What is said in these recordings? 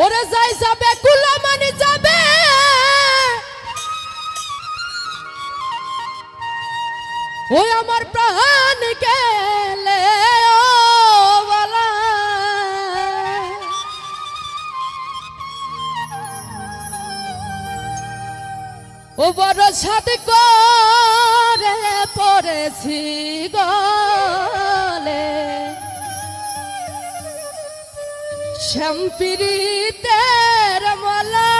ওরে যাই যাবে কুলা মানে যাবে। ওই আমার প্রাণ গেলে, ও বড় সাদ করে পড়েছি গলে। শ্যামপিরিতের মালা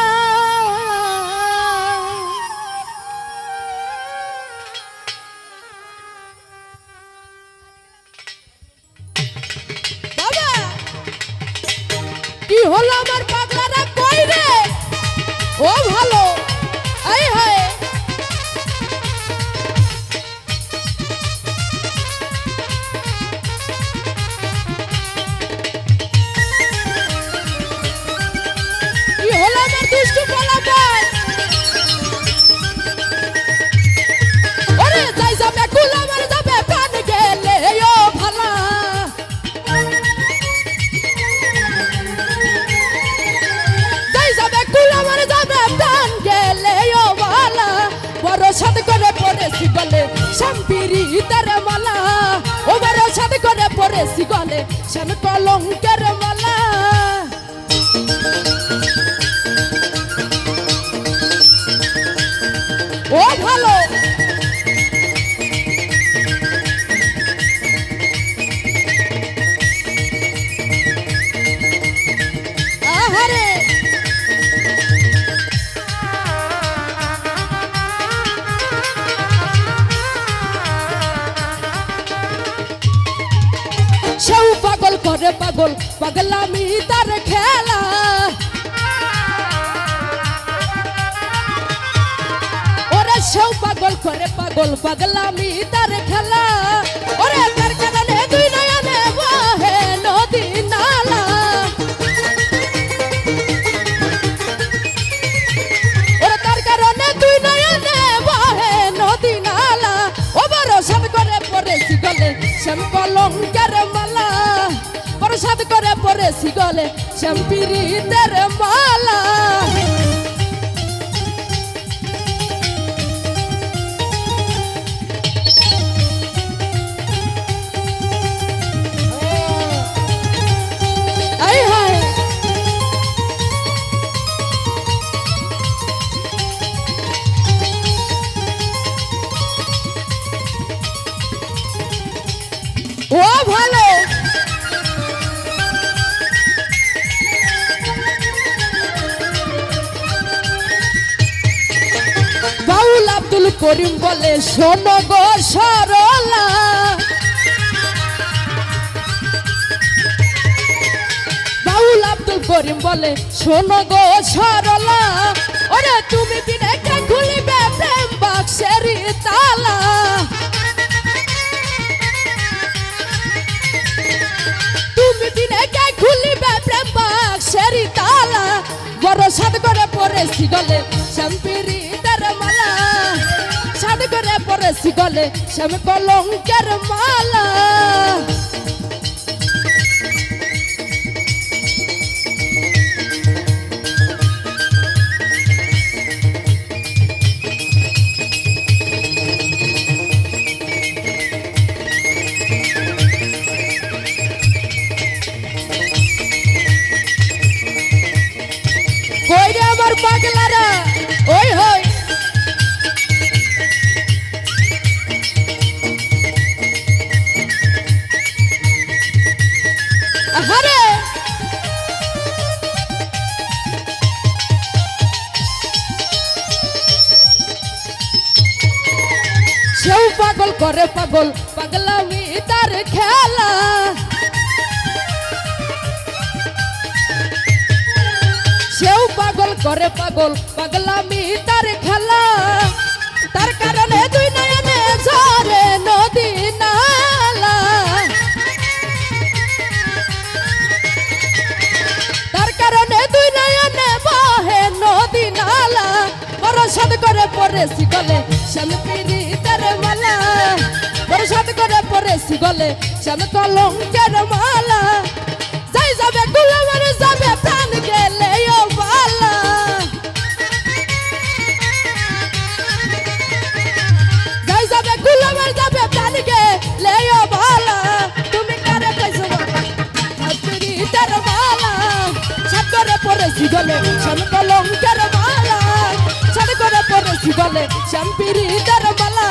কি হলো আমার পাগলারা? কই রে? ও ভালো। শাম্পিরি তার মালা ওবার ছাদ করে পরে সিগলে শ্যাম কলঙ্কের মালা। পাগল করে পাগল, পাগলামি তার খেলা। ওরে সেও পাগল করে পাগল, পাগলামি তার খেলা। ওরে তার কারণে দুই নয়নে বহে নদী নালা। ওরে তার কারণে দুই নয়নে বহে নদী নালা। ও বড় সাদ করে পড়েছি গলে শ্যাম কলঙ্কের মালা। বড় সাদ করে পরে শিগলে শ্যাম পিরিতের মালা। করিম বলে, শোনো গো সরলা। বাউল আব্দুল করিম বলে, শোনো গো সরলা। ওরে তুমি বিনে খুলিবে প্রেম বাক্সের তালা? গলে শ্যাম কলঙ্কের মালা। পাগলারা ওই হই আহারে সেও পাগল করে পাগল পাগলামি তার খেলা। সেও পাগল করে পাগল পাগলামি তার পরেছি গলে শ্যাম পিড়িতের মালা পরিশোধ করে পরেছি গলে শ্যাম কলঙ্কের মালা। যাই যাবে গুলামের যাবে প্রাণ গেলে ও বালা যাই যাবে গুলামের যাবে প্রাণ গেলে ও বালা তুমি কারে কইছো পিড়িতের মালা, সাত করে পরেছি গলে শ্যাম কলঙ্কের শ্যাম পিরিতের মালা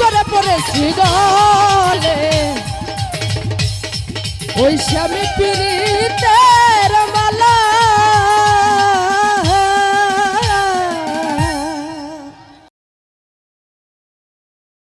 করে পরেছি গলে ওই স্বামী পিরিতে